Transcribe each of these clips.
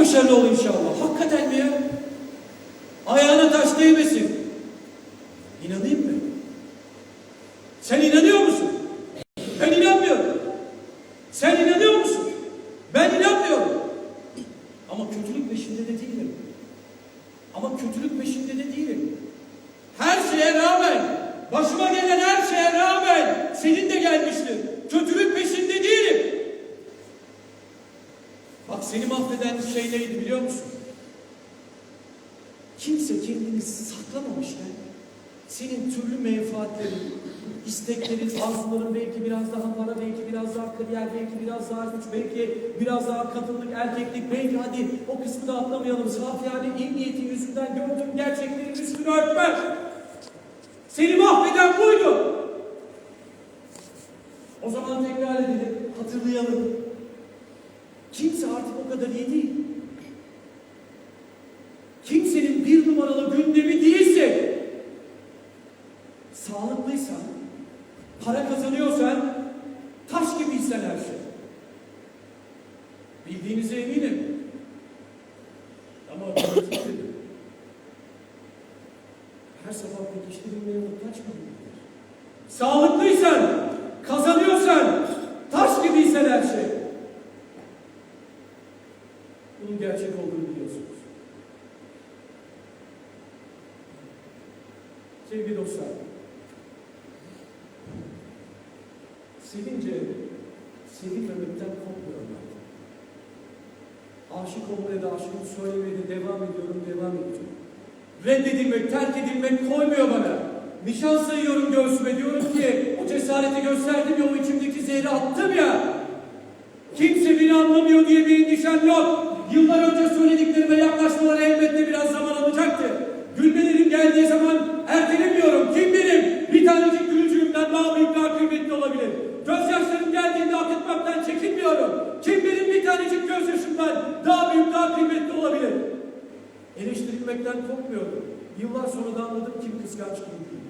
başarılı ol inşallah. Hakikaten mi ya? Ayağına taş değmesin. İnanayım mı? Sen inanıyor musun? Ben inanmıyorum. Sen inanıyor musun? Ben inanmıyorum. Ama kötülük peşinde de değilim. Ama kötülük peşinde de değilim. Her şeye rağmen, başıma gelen her şeye rağmen senin de gelmiştir. Kötülük peşinde değilim. Bak seni mahveden şey neydi biliyor musun? Kimse kendini saklamamışken senin türlü menfaatlerin, isteklerin, arzuların belki biraz daha para, belki biraz daha kariyer, belki biraz daha güç, belki biraz daha kadınlık, belki hadi o kısmı da atlamayalım. Saf yani iyi niyetin yüzünden gördüğün gerçeklerin üstünü örtmez. Seni mahveden buydu. O zaman tekrar edelim, hatırlayalım. Kimse artık o kadar iyi değil. Sevgili dostlar, sevince sevilmemekten korkmuyorum ben. Aşık olmaya da aşkımı söylemeye de devam ediyorum, devam edeceğim. Reddedilmek, terk edilmek koymuyor bana. Nişan sayıyorum göğsüme diyorum ki o cesareti gösterdim ya o içimdeki zehri attım ya. Kimse beni anlamıyor diye bir endişem yok. Yıllar önce söylediklerime yaklaşmaları elbette biraz zaman alacaktı. Gülmelerim geldiği zaman ertelemiyorum. Kim bilir bir tanecik gülücüğümden daha büyük daha kıymetli olabilir. Gözyaşlarım geldiğinde akıtmaktan çekinmiyorum. Kim bilir bir tanecik gözyaşımdan daha büyük daha kıymetli olabilir. Eleştirilmekten korkmuyorum. Yıllar sonra da anladım kim kıskanç kim.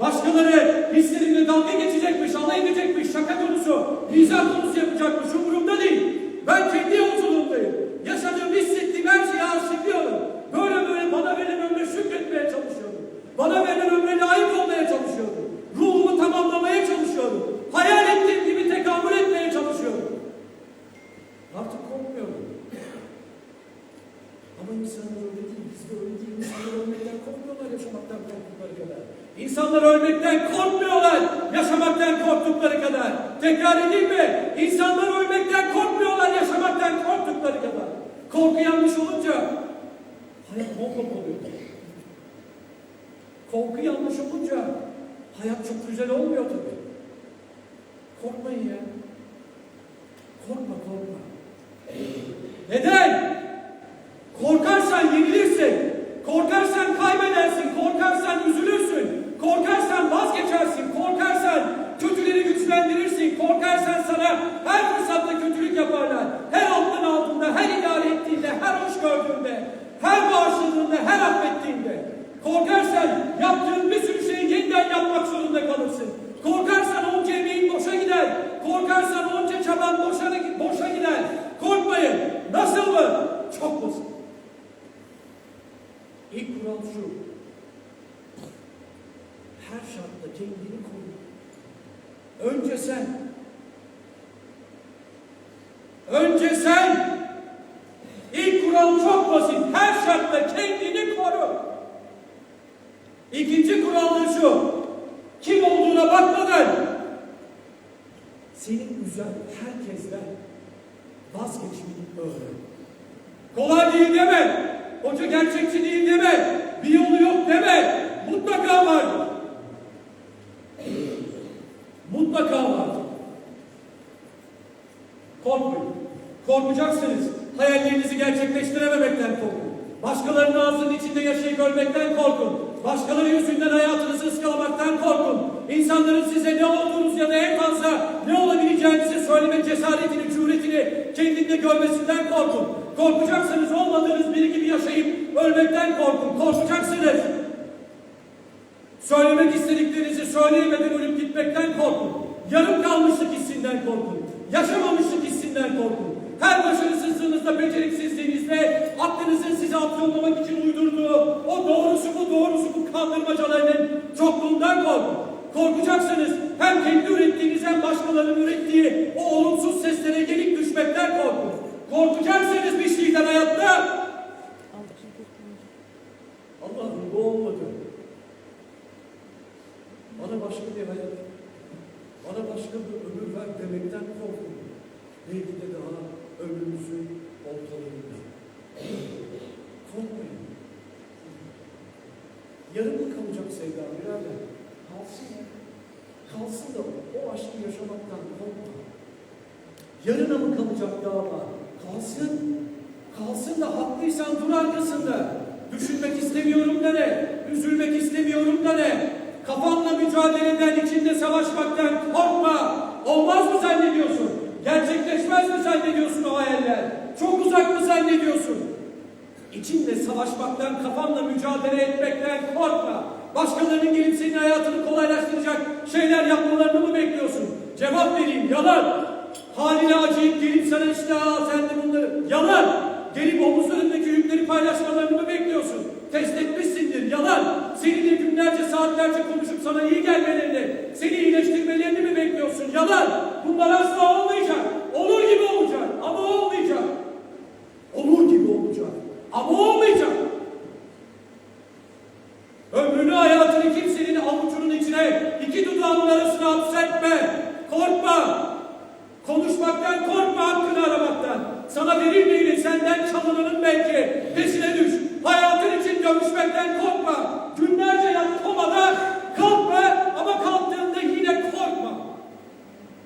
Başkaları hislerimle dalga geçecekmiş, alay edecekmiş, şaka konusu, mizah konusu yapacakmış, umurumda değil. Ben kendi yolculuğumdayım. Yaşadığım, hissettiğim her şeyi arşivliyorum. Böyle böyle bana verilen ömre şükretmeye çalışıyorum. Bana verilen ömre layık olmaya çalışıyorum. Ruhumu tamamlamaya çalışıyorum. Hayal ettiğim gibi tekamül etmeye çalışıyorum. Artık korkmuyorum. Ama insanlar öyle değil, biz de öyle değil. İnsanlar ölmekten korkmuyorlar, yaşamaktan korktukları kadar. İnsanlar ölmekten korkmuyorlar, yaşamaktan korktukları kadar. Tekrar edeyim mi? İnsanlar ölmekten korkmuyorlar, yaşamaktan korktukları kadar. Korku yanlış olunca hayat bombok oluyor. Korku yanlış olunca hayat çok güzel olmuyor tabii. Korkmayın ya. Her şartta kendini koru. Önce sen. Önce sen. İlk kural çok basit. Her şartta kendini koru. İkinci kural da şu. Kim olduğuna bakmadan seni üzen herkesten vazgeçmeyi öğren. Kolay değil deme. Hoca gerçekçi değil deme. Bir yolu yok deme. Mutlaka var. Mutlaka var. Korkmayın. Korkacaksınız. Hayallerinizi gerçekleştirememekten korkun. Başkalarının ağzının içinde yaşayıp ölmekten korkun. Başkaları yüzünden hayatınızı ıskalamaktan korkun. İnsanların size ne olduğunuz ya da en fazla ne olabileceğinizi söyleme cesaretini, cüretini kendinde görmesinden korkun. Korkacaksınız olmadığınız biri gibi yaşayıp ölmekten korkun. Korkacaksınız. Söylemek istediklerinizi söyleyemeden ölüp gitmekten korkun. Yarım kalmışlık hissinden korkun. Yaşamamışlık hissinden korkun. Her başarısızlığınızda, beceriksizliğinizde aklınızın sizi afyonlamak için uydurduğu o doğrusu bu doğrusu bu kandırmacalarının çokluğundan korkun. Korkacaksınız hem kendi ürettiğiniz hem başkalarının ürettiği o olumsuz seslere gelip düşmekten korkun. Korkacaksınız bir şeyden hayatta. Allah'ım bu olmadı. Bana başka bir hayat, bana başka bir ömür ver demekten korkun. Belki de daha ömrümüzü ortalarında. Korkmayın. Yarım mı kalacak sevda birader? Kalsın ya. Kalsın da o aşkı yaşamaktan korkma. Yarına mı kalacak dava? Kalsın. Kalsın da haklıysan dur arkasında. Düşünmek istemiyorum da ne? Üzülmek istemiyorum da ne? Kafanla mücadeleden, içinde savaşmaktan korkma. Olmaz mı zannediyorsun? Gerçekleşmez mi zannediyorsun o hayaller? Çok uzak mı zannediyorsun? İçinde savaşmaktan, kafanla mücadele etmekten korkma. Başkalarının gelip senin hayatını kolaylaştıracak şeyler yapmalarını mı bekliyorsun? Cevap vereyim, yalan. Haline acıyıp gelip sana işte aa sen de bunları, yalan. Gelip omuzlarındaki yükleri paylaşmalarını mı bekliyorsun? Test etmişsindir, yalan. Seninle günlerce, saatlerce konuşup sana iyi gelmelerini, seni iyileştirmelerini mi bekliyorsun? Yalan. Bunlar asla olmayacak. Olur gibi olacak ama olmayacak. Olur gibi olacak. Ama olmayacak.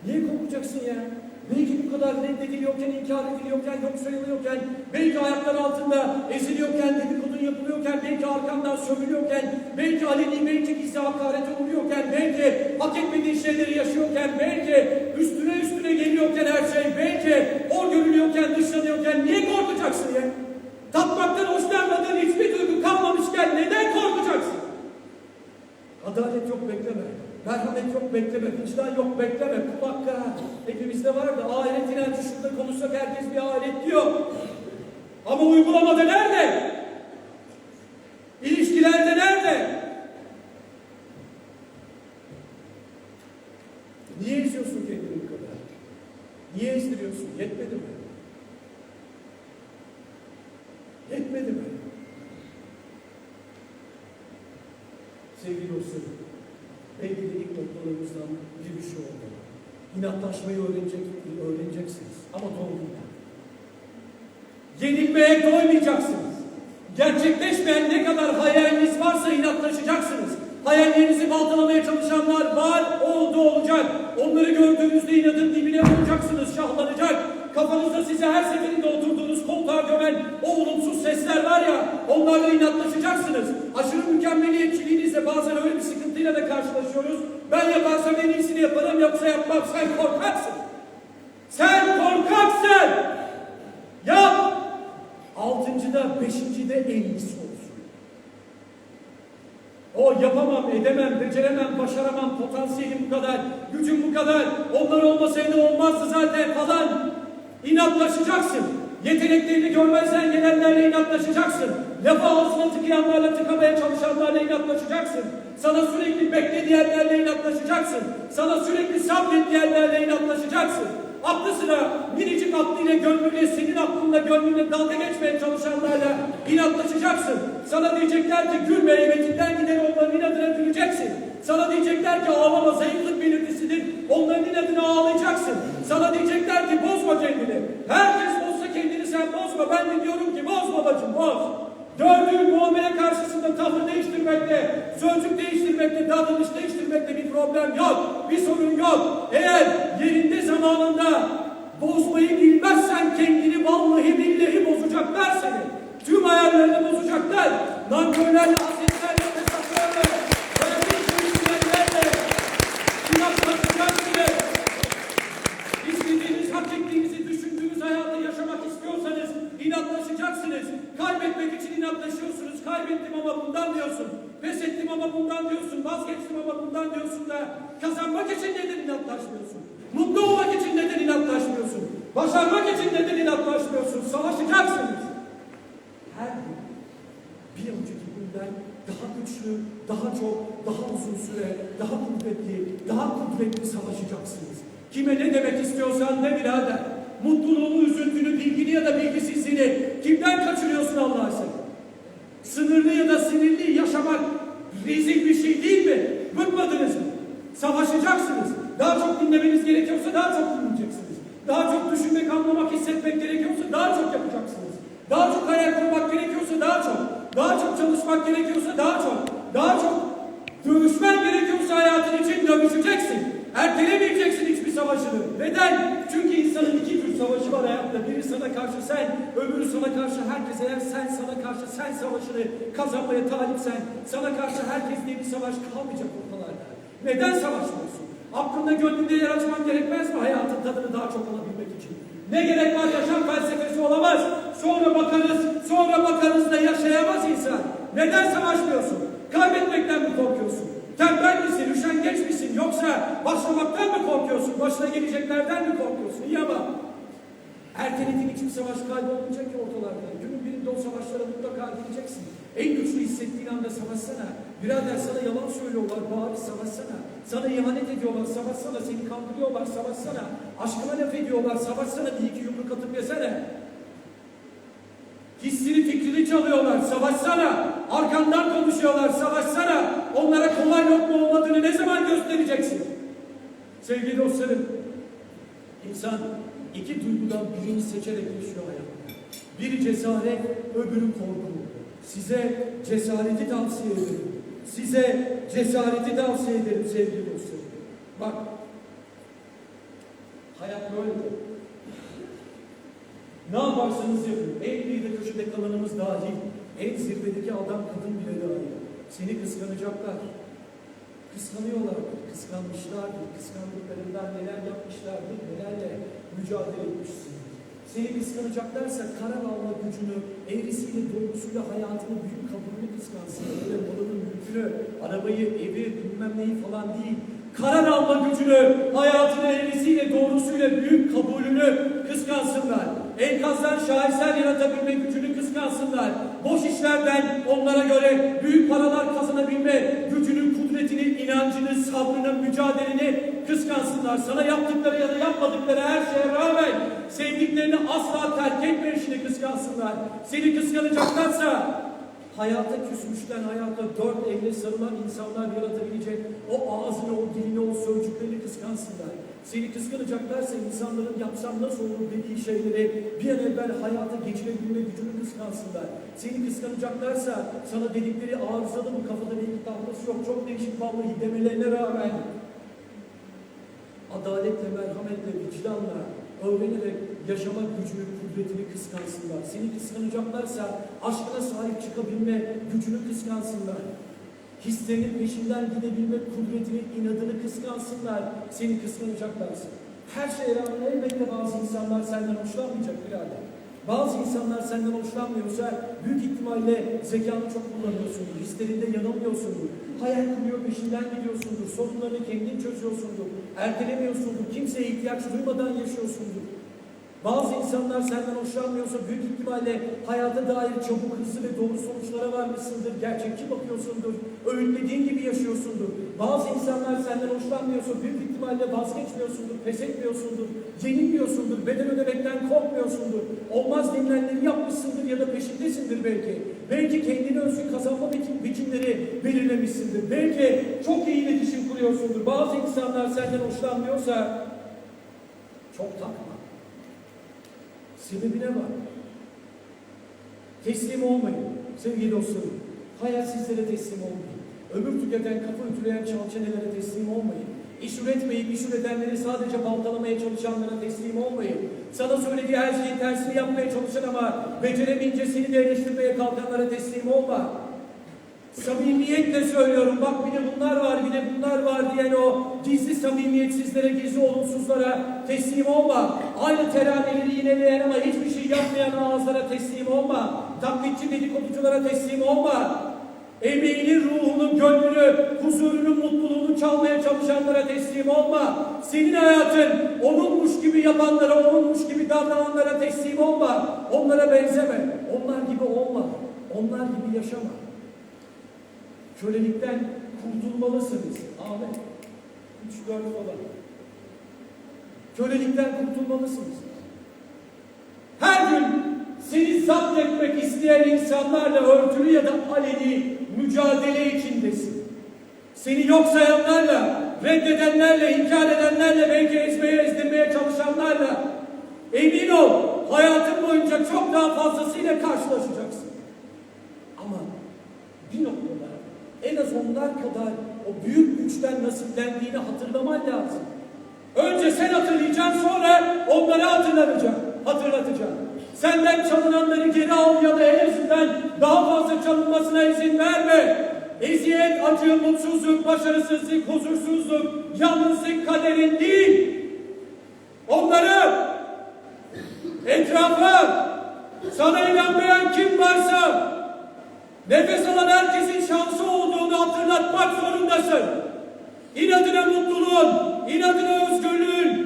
Niye korkacaksın ya? Belki bu kadar reddediliyorken, inkar ediliyorken, yok sayılıyorken, belki ayaklar altında eziliyorken, dedikodun yapılıyorken, belki arkamdan sövülüyorken, belki aleni, belki gizli hakarete uğruyorken, belki hak etmediğin şeyleri yaşıyorken, belki üstüne üstüne geliyorken her şey, belki o görülüyorken, dışlanıyorken niye korkacaksın ya? Tatmaktan hoşlanmadığın hiçbir duygu kalmamışken neden korkacaksın? Adalet yok bekleme. Merhamet yok bekleme. Vicdan yok bekleme. Kul hakkı ha. hepimizde var da ahiret inancı şurada konuşsak herkes bir ahiret diyor. Ama uygulamada nerede? İlişkilerde nerede? Niye eziyorsun kendini bu kadar? Niye ezdiriyorsun? Yetmedi mi? Yetmedi mi? Sevgili dostlarım, noktalarımızdan bir şey oldu. İnatlaşmayı öğrenecek, öğreneceksiniz ama doymayın. Yenilmeye doymayacaksınız. Gerçekleşmeyen ne kadar hayaliniz varsa inatlaşacaksınız. Hayallerinizi baltalamaya çalışanlar var, oldu olacak. Onları gördüğünüzde inadın dibine vuracaksınız, şahlanacak. Kafanızda size her seferinde oturduğunuz koltuğa gömen o olumsuz sesler var ya, onlarla inatlaşacaksınız. Aşırı mükemmeliyetçiliğinizle bazen öyle bir sıkıntıyla da karşılaşıyoruz. Ben yaparsam en iyisini yaparım, yoksa yapmam. Sen korkaksın. Sen korkaksın. Yap. Altıncıda, beşincide en iyisi olsun. O yapamam, edemem, beceremem, başaramam, potansiyelim bu kadar, gücüm bu kadar, onlar olmasaydı olmazdı zaten falan. İnatlaşacaksın. Yeteneklerini görmezden gelenlerle inatlaşacaksın. Lafı ağzına tıkayanlarla tıkamaya çalışanlarla inatlaşacaksın. Sana sürekli bekle diyenlerle inatlaşacaksın. Sana sürekli sabret diyenlerle inatlaşacaksın. Aklı sıra minicik aklıyla gönlüyle senin aklınla gönlünle dalga geçmeye çalışanlarla inatlaşacaksın. Sana diyecekler ki gülme heybetinden gider onların inadına güleceksin. Sana diyecekler ki ağlama zayıflık belirtisidir. Onların inadına ağlayacaksın. Sana diyecekler ki bozma kendini. Herkes bozsa kendini sen bozma. Ben de diyorum ki boz babacığım boz. Gördüğün muamele karşısında tavır değiştirmekte, sözcük değiştirmekte, davranış değiştirmekte bir problem yok. Bir sorun yok. Eğer yerinde zamanında bozmayı bilmezsen kendini vallahi billahi bozacaklar seni. Tüm ayarlarını bozacaklar. Nankörlerle, hasetlerle, Vazgeçtim ama bundan diyorsun da kazanmak için neden inatlaşmıyorsun? Mutlu olmak için neden inatlaşmıyorsun? Başarmak için neden inatlaşmıyorsun? Savaşacaksınız. öncekinden daha güçlü, daha çok, daha uzun süre, daha kuvvetli, daha kudretli savaşacaksınız. Kime ne demek istiyorsan ne birader. Mutluluğunu, üzüntünü, bilgini ya da bilgisizliğini kimden kaçırıyorsun Allah'a sen? Sınırlı ya da sinirli yaşamak rezil bir şey değil mi? Bıkmadınız mı? Savaşacaksınız. Daha çok dinlemeniz gerekiyorsa daha çok dinleyeceksiniz. Daha çok düşünmek, anlamak, hissetmek gerekiyorsa daha çok yapacaksınız. Daha çok hayal kurmak gerekiyorsa daha çok. Daha çok çalışmak gerekiyorsa daha çok. Daha çok dövüşmen gerekiyorsa hayatın için dövüşeceksin. Ertelemeyeceksin hiçbir savaşını. Neden? Çünkü insanın iki tür savaşı var hayatta. Biri sana karşı sen, öbürü sana karşı herkes. Eğer sen sana karşı sen savaşını kazanmaya talipsen, sana karşı herkes diye bir savaş kalmayacak ortalarda. Neden savaşmıyorsun? Aklında gönlünde yer açman gerekmez mi hayatın tadını daha çok alabilmek için? Ne gerek var yaşam felsefesi olamaz. Sonra bakarız, sonra bakarız da yaşayamaz insan. Neden savaşmıyorsun? Kaybetmekten mi korkuyorsun? Tembel misin, üşengeç misin? Yoksa başlamaktan mı korkuyorsun? Başına geleceklerden mi korkuyorsun? İyi ama ertelediğin için savaş kaybolmayacak ki ortalarda. Günün birinde o savaşlara mutlaka gireceksin. En güçlü hissettiğin anda savaşsana. Birader sana yalan söylüyorlar, bari savaşsana. Sana ihanet ediyorlar, savaşsana. Seni kandırıyorlar, savaşsana. Aşkına laf ediyorlar, savaşsana. Bir iki yumruk atıp yesene. Hissini fikrini çalıyorlar, savaşsana. Arkandan konuşuyorlar, savaşsana. Onlara kolay lokma olmadığını ne zaman göstereceksin? Sevgili dostlarım, insan iki duygudan birini seçerek yaşıyor hayatta. Biri cesaret, öbürü korku. Size cesareti tavsiye ederim. Size cesareti tavsiye ederim sevgili dostlarım. Bak, hayat böyle. Ne yaparsanız yapın. En kıyıda köşede kalanımız dahil. En zirvedeki adam kadın bile dahil. Seni kıskanacaklar. Kıskanıyorlardır, kıskanmışlardır. Kıskandıklarından neler yapmışlardır, nelerle mücadele etmişsin. Seni kıskanacaklarsa karar alma gücünü, eğrisiyle doğrusuyla hayatını büyük kabulünü kıskansın. Öyle malının mülkünü, arabayı, evi, bilmem neyi falan değil. Karar alma gücünü, hayatını eğrisiyle doğrusuyla büyük kabulünü kıskansınlar. Enkazdan şaheser yaratabilme gücünü kıskansınlar. Boş işlerden onlara göre büyük paralar kazanabilme gücünü, kudretini, inancını, sabrını, mücadeleni kıskansınlar. Sana yaptıkları ya da yapmadıkları her şeye rağmen sevdiklerini asla terk etme işini kıskansınlar. Seni kıskanacaklarsa hayata küsmüşten hayata dört elle sarılan insanlar yaratabilecek o ağzını, o dilini, o sözcüklerini kıskansınlar. Seni kıskanacaklarsa insanların yapsam nasıl olur dediği şeyleri bir an evvel hayata geçirebilme gücünü kıskansınlar. Seni kıskanacaklarsa sana dedikleri arızalı mı kafada bir tahtası yok çok değişik vallahi demelerine rağmen adaletle, merhametle, vicdanla öğrenerek yaşama gücünü, kudretini kıskansınlar. Seni kıskanacaklarsa aşkına sahip çıkabilme gücünü kıskansınlar. Hislerinin peşinden gidebilme kudretini, inadını kıskansınlar. Seni kıskanacaklarsa. Her şeye rağmen elbette bazı insanlar senden hoşlanmayacak birader. Bazı insanlar senden hoşlanmıyorsa büyük ihtimalle zekanı çok kullanıyorsundur. Hislerinde yanılmıyorsundur. Hayal kuruyor, peşinden gidiyorsundur. Sorunlarını kendin çözüyorsundur. Ertelemiyorsundur. Kimseye ihtiyaç duymadan yaşıyorsundur. Bazı insanlar senden hoşlanmıyorsa büyük ihtimalle hayata dair çabuk, hızlı ve doğru sonuçlara varmışsındır. Gerçekçi bakıyorsundur. Öğütlediğin gibi yaşıyorsundur. Bazı insanlar senden hoşlanmıyorsa büyük ihtimalle vazgeçmiyorsundur, pes etmiyorsundur, yenilmiyorsundur, bedel ödemekten korkmuyorsundur. Olmaz denilenleri yapmışsındır ya da peşindesindir belki. Belki kendine özgü kazanma biçim- biçimleri belirlemişsindir. Belki çok iyi iletişim kuruyorsundur. Bazı insanlar senden hoşlanmıyorsa çok takma. Sebebine bak. Teslim olmayın sevgili dostlarım. Hayalsizlere teslim olmayın. Ömür tüketen, kafa ütüleyen çalçenelere teslim olmayın. İş üretmeyip iş üretenleri sadece baltalamaya çalışanlara teslim olmayın. Sana söylediği her şeyi tersini yapmaya çalışan ama beceremeyince seni de eleştirmeye kalkanlara teslim olma. Samimiyetle söylüyorum. Bak bir de bunlar var, bir de bunlar var diyen o gizli samimiyetsizlere, gizli olumsuzlara teslim olma. Aynı teraneleri yineleyen ama hiçbir şey yapmayan ağızlara teslim olma. Taklitçi dedikoduculara teslim olma. Emeğinin ruhunu, gönlünü, huzurunu, mutluluğunu çalmaya çalışanlara teslim olma. Senin hayatın onunmuş gibi yapanlara, onunmuş gibi davrananlara teslim olma. Onlara benzeme. Onlar gibi olma. Onlar gibi yaşama. Kölelikten kurtulmalısınız. Ahmet. Üç dört falan. Kölelikten kurtulmalısınız. Her gün seni zapt etmek isteyen insanlarla örtülü ya da aleni mücadele içindesin. Seni yok sayanlarla, reddedenlerle, inkar edenlerle, belki ezmeye ezdirmeye çalışanlarla emin ol hayatın boyunca çok daha fazlasıyla karşılaşacaksın. Ama bir noktada en az onlar kadar o büyük güçten nasiplendiğini hatırlaman lazım. Önce sen hatırlayacaksın sonra onları hatırlatacaksın. Hatırlatacaksın. Senden çalınanları geri al ya da en azından daha fazla çalınmasına izin verme. Eziyet, acı, mutsuzluk, başarısızlık, huzursuzluk, yalnızlık kaderin değil. Onları etrafa sana inanmayan kim varsa nefes alan herkesin şansı olduğunu hatırlatmak zorundasın. İnadına mutluluğun, inadına özgürlüğün,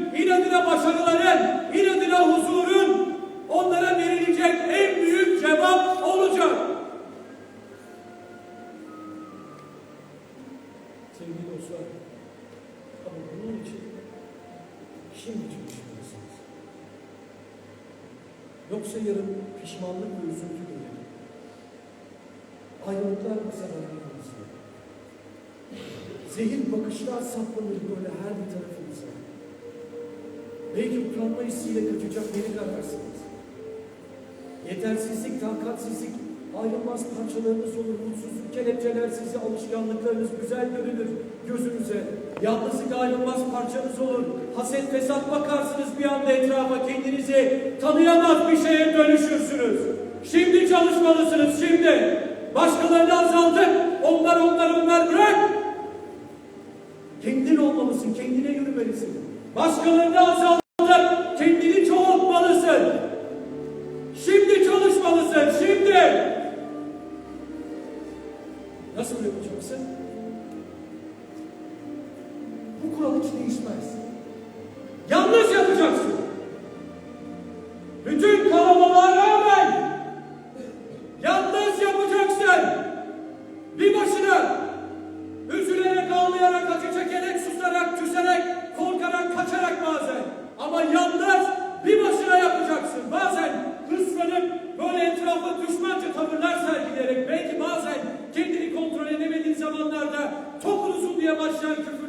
Yoksa yarın pişmanlık ve üzüntü gelir. Ayrılıklar zararlarınızda. Zehir bakışlar saplanır böyle her bir tarafınıza. Belki utanma hissiyle kaçacak beni ararsınız. Yetersizlik, takatsizlik ayrılmaz parçalarınız olur. Mutsuzluk kelepçeler sizi, alışkanlıklarınız güzel görünür gözünüze. Yalnızlık ayrılmaz parçanız olur. Haset, fesat bakarsınız bir anda etrafa kendinizi tanıyamaz bir şeye dönüşürsünüz. Şimdi çalışmalısınız, şimdi. Başkalarını azaltıp onlar onlar onlar bırak. Kendin olmalısın, kendine yürümelisin. Başkalarını azaltıp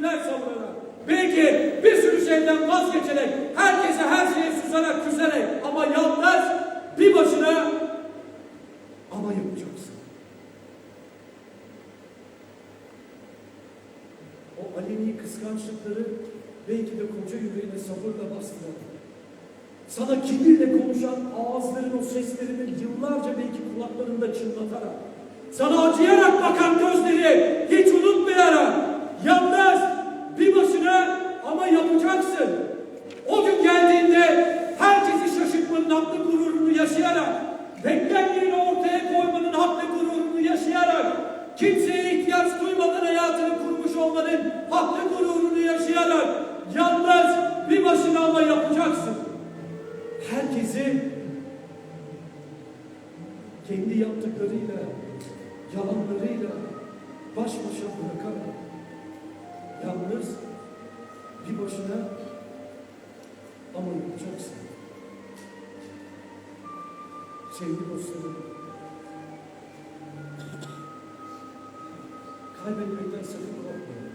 başlayan küfürler savurarak, belki bir sürü şeyden vazgeçerek, herkese her şeye susarak, küserek ama yalnız bir başına ama yapacaksın. O aleni kıskançlıkları belki de koca yüreğine sabırla bastılar. Sana kibirle konuşan ağızların o seslerini yıllarca belki kulaklarında çınlatarak, sana acıyarak bakan gözleri hiç unutmayarak, yalnız bir başına ama yapacaksın. O gün geldiğinde herkesi haklı gururunu yaşayarak, beklenmeyeni ortaya koymanın haklı gururunu yaşayarak, kimseye ihtiyaç duymadan hayatını kurmuş olmanın haklı gururunu yaşayarak, yalnız bir başına ama yapacaksın. Herkesi kendi yaptıklarıyla, yalanlarıyla baş başa bırakarak, yalnız bir başına ama yapacaksın. Sevgili dostlarım, kaybetmekten sakın korkmayın.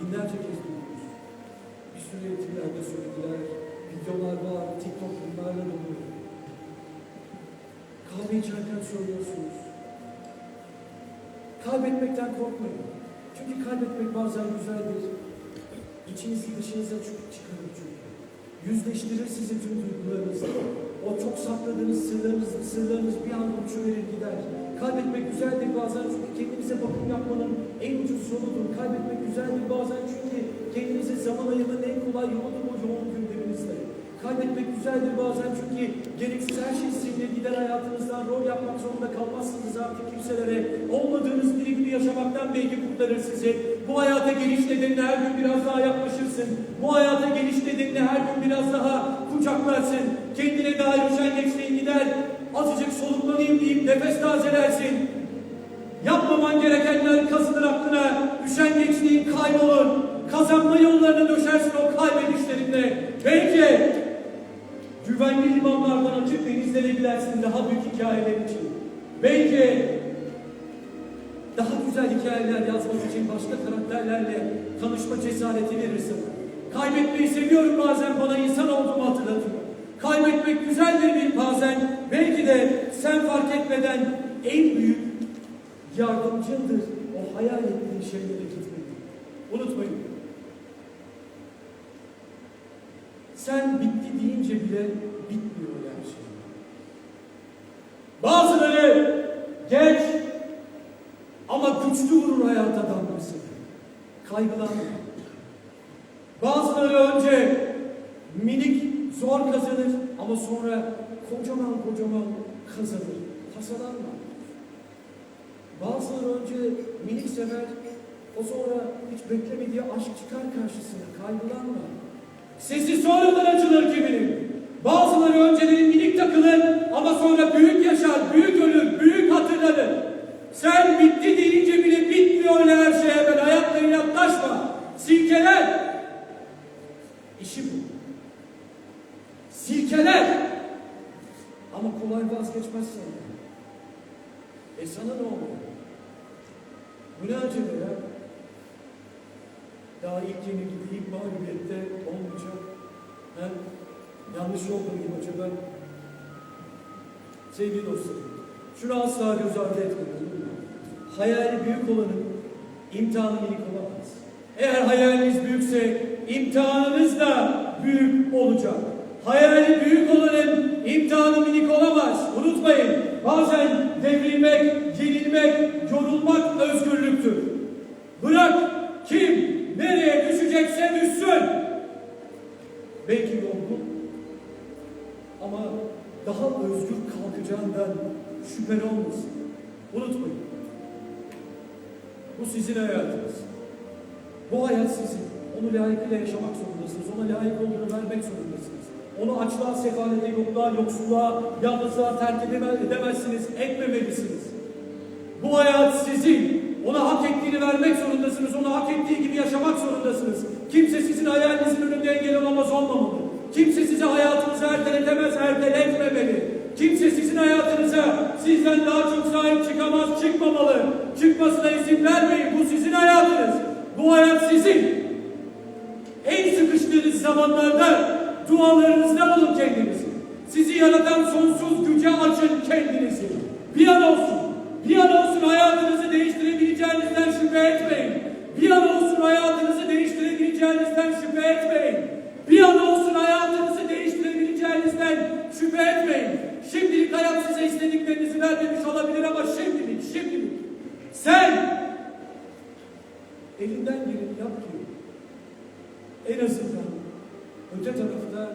Binlerce kez duydunuz. Bir sürü eğitimlerde söylediler, videolar var, TikTok bunlarla dolu. Kahve içerken söylüyorsunuz. Kaybetmekten korkmayın. Çünkü kaybetmek bazen güzeldir. İçinizi dışınıza çıkarır çünkü. Yüzleştirir sizi tüm duygularınızla. O çok sakladığınız sırlarınız, sırlarınız bir anda uçuverir gider. Kaybetmek güzeldir bazen çünkü kendinize bakım yapmanın en ucuz yoludur. Kaybetmek güzeldir bazen çünkü kendinize zaman ayırmanın en kolay yoludur o yoğun gündeminizde. Kaybetmek güzeldir bazen çünkü gereksiz her şey silinir gider hayatınızdan rol yapmak zorunda kalmazsınız artık kimselere. Olmadığınız biri gibi yaşamaktan belki kurtarır sizi. Bu hayata geliş nedenine her gün biraz daha yaklaşırsın. Bu hayata geliş nedenine her gün biraz daha kucaklarsın. Kendine dair üşengeçliğin gider. Azıcık soluklanayım deyip nefes tazelersin. Yapmaman gerekenler kazınır aklına. Üşengeçliğin kaybolur. Kazanma yollarına döşersin o kaybedişlerinde. Belki güvenli limanlardan açık denizlere gidersin daha büyük hikayeler için. Belki daha güzel hikayeler yazmak için başka karakterlerle tanışma cesareti verirsin. Kaybetmeyi seviyorum bazen bana insan olduğumu hatırlatıyor. Kaybetmek güzeldir bir bazen. Belki de sen fark etmeden en büyük yardımcındır o hayal ettiğin şeylere gitmek. Unutmayın. Sen bitti deyince bile bitmiyor her şey. Bazıları geç ama güçlü vurur hayata damgasını. Kaygılanma. Bazıları önce zor kazanır ama sonra kocaman kocaman kazanır. Tasalanma. Bazıları önce minik sever, o sonra hiç beklemediği aşk çıkar karşısına. Kaygılanma. Sesi sonradan açılır kiminin. Bazıları önceleri minik takılır ama sonra büyük yaşar, büyük ölür, büyük hatırlanır. Sen bitti deyince bile bitmiyor öyle her şeye ben hayatla inatlaşma. Silkeler. İşi bu. Silkeler. Ama kolay vazgeçmezsin. E sana ne oluyor? Bu ne acele ya? Daha ilk yenilgide, ilk mağlubiyette olmayacak. Ha? Yanlış yol muyum acaba? Sevgili dostlarım, şunu asla göz ardı etmeyin. Hayali büyük olanın imtihanı minik olamaz. Eğer hayaliniz büyükse imtihanınız da büyük olacak. Hayali büyük olanın imtihanı minik olamaz. Unutmayın, bazen devrilmek, yenilmek, yorulmak özgürlüktür. Bırak kim nereye düşecekse düşsün. Belki yorgun ama daha özgür kalkacağından şüphen olmasın. Unutmayın. Bu sizin hayatınız. Bu hayat sizin. Onu layıkıyla yaşamak zorundasınız. Ona layık olduğunu vermek zorundasınız. Onu açlığa, sefalete, yokluğa, yoksulluğa, yalnızlığa terk edeme- edemezsiniz, etmemelisiniz. Bu hayat sizin. Ona hak ettiğini vermek zorundasınız. Onu hak ettiği gibi yaşamak zorundasınız. Kimse sizin hayalinizin önünde engel olamaz olmamalı. Kimse size hayatınızı erteletemez, erteletmemeli. Kimse sizin hayatınıza sizden daha çok sahip çıkamaz, çıkmamalı. Çıkmasına izin vermeyin. Bu sizin hayatınız. Bu hayat sizin. En sıkıştığınız zamanlarda dualarınızda bulun kendinizi. Sizi yaratan sonsuz güce açın kendinizi. Bir an olsun, bir an olsun hayatınızı değiştirebileceğinizden şüphe etmeyin. Bir an olsun hayatınızı değiştirebileceğinizden şüphe etmeyin. Bir an olsun hayatınızı değiştirebileceğinizden şüphe etmeyin. Şimdilik hayat size istediklerinizi vermemiş olabilir ama şimdilik, şimdilik. Sen elinden geleni yap ki en azından öte tarafta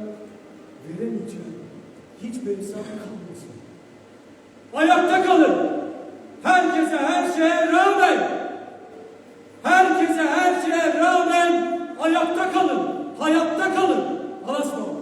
veremeyeceğim hiçbir hesap kalmasın. Ayakta kalın. Herkese her şeye rağmen herkese her şeye rağmen ayakta kalın. Hayatta kalın. Alasma.